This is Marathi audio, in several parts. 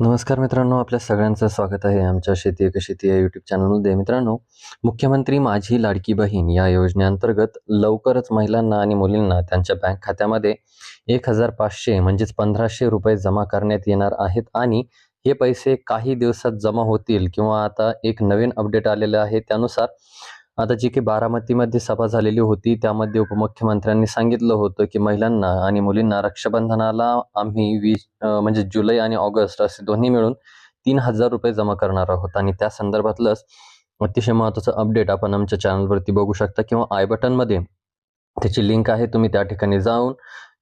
नमस्कार मित्रांनो आपल्या सगळ्यांचं स्वागत आहे आमच्या शेती एक शेती या यूट्यूब चॅनलमध्ये मित्रांनो मुख्यमंत्री माझी लाडकी बहीण या योजनेअंतर्गत लवकरच महिलांना आणि मुलींना त्यांच्या बँक खात्यामध्ये एक हजार पाचशे म्हणजेच पंधराशे रुपये जमा करण्यात येणार आहेत आणि हे पैसे काही दिवसात जमा होतील किंवा आता एक नवीन अपडेट आलेलं आहे त्यानुसार आता जी काही बारामतीमध्ये सभा झालेली होती त्यामध्ये उपमुख्यमंत्र्यांनी सांगितलं होतं की महिलांना आणि मुलींना रक्षाबंधनाला आम्ही वीस म्हणजे जुलै आणि ऑगस्ट असे दोन्ही मिळून तीन हजार रुपये जमा करणार आहोत. आणि त्या संदर्भातलंच अतिशय महत्त्वाचं अपडेट आपण आमच्या चॅनलवरती बघू शकता किंवा आय बटनमध्ये त्याची लिंक आहे तुम्ही त्या ठिकाणी जाऊन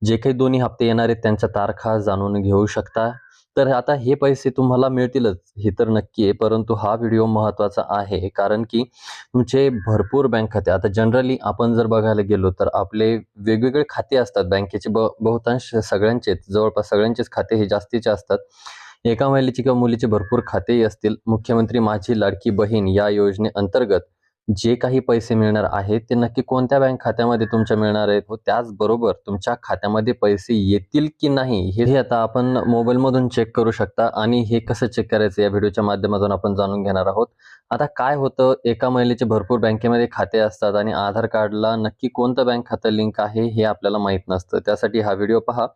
जे काही दोन्ही हप्ते येणार आहेत त्यांच्या तारखा जाणून घेऊ शकता. तर आता हे पैसे तुम्हाला मिळतीलच हे तर नक्की आहे. परंतु हा व्हिडिओ महत्त्वाचा आहे कारण की तुमचे भरपूर बँक खाते आता जनरली आपण जर बघायला गेलो तर आपले वेगवेगळे खाते असतात बँकेचे ब बहुतांश सगळ्यांचेच जवळपास सगळ्यांचेच खाते हे जास्तीचे असतात. एका महिलेचे किंवा मुलीचे भरपूर खातेही असतील. मुख्यमंत्री माझी लाडकी बहीण या योजनेअंतर्गत जे काही पैसे मिळणार आहेत ते नक्की कोणत्या बँक खात्यामध्ये तुमच्या मिळणार आहेत व त्याचबरोबर तुमच्या खात्यामध्ये पैसे येतील की नाही हे आता आपण मोबाईलमधून चेक करू शकता आणि हे कसं चेक करायचं या व्हिडिओच्या माध्यमातून आपण जाणून घेणार आहोत. आता काय होतं एका महिलेचे भरपूर बँकेमध्ये खाते असतात आणि आधार कार्डला नक्की कोणतं बँक खातं लिंक आहे हे आपल्याला माहीत नसतं. त्यासाठी हा व्हिडिओ पहा.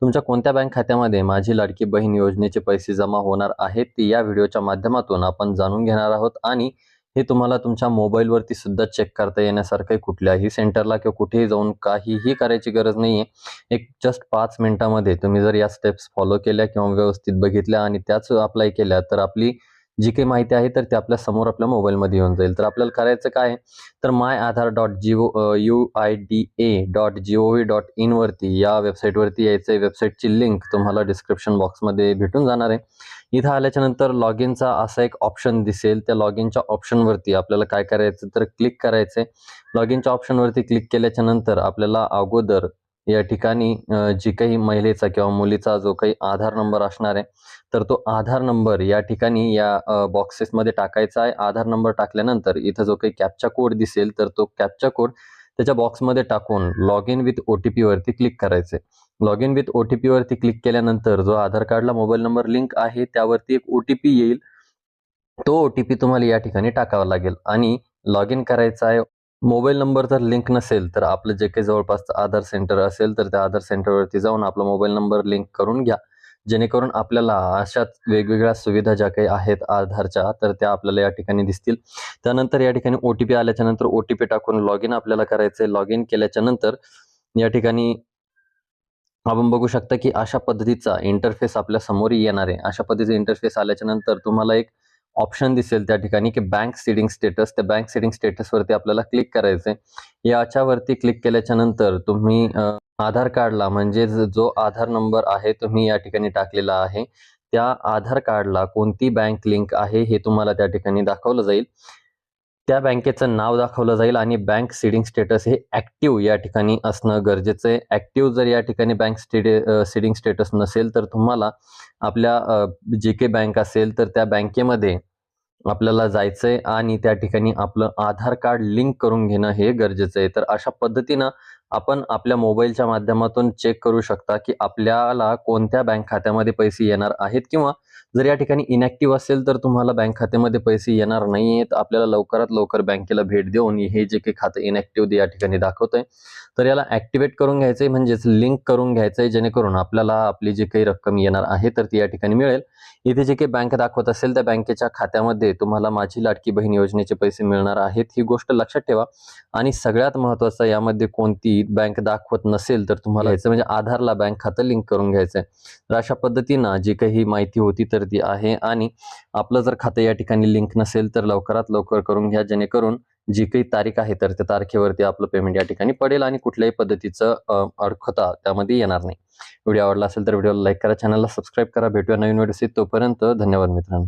तुमच्या कोणत्या बँक खात्यामध्ये माझी लाडकी बहीण योजनेचे पैसे जमा होणार आहेत ते या व्हिडिओच्या माध्यमातून आपण जाणून घेणार आहोत आणि हे तुम्हाला तुमच्या मोबाईलवरती सुद्धा चेक करता येण्यासारखं आहे कुठल्याही सेंटरला किंवा कुठेही जाऊन काहीही करायची गरज नाही आहे एक जस्ट पाच मिनिटामध्ये तुम्ही जर या स्टेप्स फॉलो केल्या किंवा व्यवस्थित बघितल्या आणि त्याच अप्लाय केल्या तर आपली जी काही माहिती आहे तर ते आपल्यासमोर आपल्या मोबाईलमध्ये येऊन जाईल. तर आपल्याला करायचं काय तर my Aadhaar dot G O U I D A dot G O V dot इनवरती या वेबसाईटवरती यायचं आहे. वेबसाईटची लिंक तुम्हाला डिस्क्रिप्शन बॉक्समध्ये भेटून जाणार आहे. इथं आल्याच्यानंतर लॉग इनचा असा एक ऑप्शन दिसेल. त्या लॉग इनच्या ऑप्शनवरती आपल्याला काय करायचं? तर क्लिक करायचं आहे लॉग इनच्या ऑप्शनवरती क्लिक केल्याच्यानंतर आपल्याला अगोदर या ठिकाणी जी काही महिलेचा किंवा मुलीचा जो काही आधार नंबर असणार आहे तर तो आधार नंबर या ठिकाणी या बॉक्सेसमध्ये टाकायचा आहे. आधार नंबर टाकल्यानंतर इथं जो काही कॅपचा कोड दिसेल तर तो कॅपचा कोड त्याच्या बॉक्समध्ये टाकून log in with O T पीवरती click करायचे log in with O T पीवरती click केल्यानंतर जो आधार कार्डला मोबाईल नंबर लिंक आहे त्यावरती एक ओ टी पी येईल. तो ओ टी पी तुम्हाला या ठिकाणी टाकावा लागेल. आणि लॉग इन करायचा आहे मोबाईल नंबर जर लिंक नसेल तर आपलं जे काही जवळपास आधार सेंटर असेल तर त्या आधार सेंटरवरती जाऊन आपला मोबाईल नंबर लिंक करून घ्या. जेणेकरून आपल्याला अशाच वेगवेगळ्या सुविधा ज्या काही आहेत आधारच्या तर त्या आपल्याला या ठिकाणी दिसतील. त्यानंतर या ठिकाणी ओ टी पी आल्याच्यानंतर ओ टी पी टाकून लॉग इन आपल्याला करायचं आहे लॉग इन केल्याच्यानंतर या ठिकाणी आपण बघू शकता की अशा पद्धतीचा इंटरफेस आपल्यासमोर येणार आहे. अशा पद्धतीचा इंटरफेस आल्याच्यानंतर तुम्हाला एक ऑप्शन दिसेल त्या ठिकाणी की बँक सीडिंग स्टेटस त्या बँक सीडिंग स्टेटसवरती आपल्याला क्लिक करायचं आहे याच्यावरती क्लिक केल्याच्यानंतर तुम्ही आधार कार्डला म्हणजे जो आधार नंबर आहे तुम्ही या ठिकाणी टाकलेला आहे. त्या आधार कार्डला कोणती बँक लिंक आहे हे तुम्हाला त्या ठिकाणी दाखवलं जाईल. त्या बँकेचं नाव दाखवलं जाईल आणि बँक सीडिंग स्टेटस हे ऍक्टिव्ह या ठिकाणी असणं गरजेचं आहे. ऍक्टिव्ह जर या ठिकाणी बँक स्टेड सीडिंग स्टेटस नसेल तर तुम्हाला आपल्या जे के बँक असेल तर त्या बँकेमध्ये आपल्याला जायचंय आणि त्या ठिकाणी आपलं आधार कार्ड लिंक करून घेणं हे गरजेचं आहे. तर अशा पद्धतीनं आपण आपल्या मोबाईलच्या माध्यमातून चेक करू शकता की आपल्याला कोणत्या बँक खात्यामध्ये पैसे येणार आहेत किंवा जर या ठिकाणी इनॅक्टिव्ह असेल तर तुम्हाला बँक खात्यामध्ये पैसे येणार नाही आहेत आपल्याला लवकरात लवकर बँकेला भेट देऊन हे जे काही खातं इनॅक्टिव्ह या ठिकाणी दाखवतंय. तर याला ऍक्टिव्हेट करून घ्यायचंय म्हणजेच लिंक करून घ्यायचंय जेणेकरून आपल्याला आपली जी काही रक्कम येणार आहे तर ती या ठिकाणी मिळेल. इथे जे काही बँक दाखवत असेल त्या बँकेच्या खात्यामध्ये तुम्हाला माझी लाडकी बहीण योजनेचे पैसे मिळणार आहेत. ही गोष्ट लक्षात ठेवा. आणि सगळ्यात महत्त्वाचं यामध्ये कोणती बँक दाखवत नसेल तर तुम्हाला याचं म्हणजे आधारला बँक खातं लिंक करून घ्यायचं आहे तर अशा पद्धतीनं जी काही माहिती होती तर ती आहे. आणि आपलं जर खातं या ठिकाणी लिंक नसेल तर लवकरात लवकर करून घ्या. जेणेकरून जी काही तारीख आहे तर त्या तारखेवरती आपलं पेमेंट या ठिकाणी पडेल आणि कुठल्याही पद्धतीचं अडखता त्यामध्ये येणार नाही. व्हिडिओ आवडला असेल तर व्हिडिओला लाईक करा. चॅनलला सबस्क्राईब करा. भेटूया नवीन व्हिडिओ तोपर्यंत धन्यवाद मित्रांनो.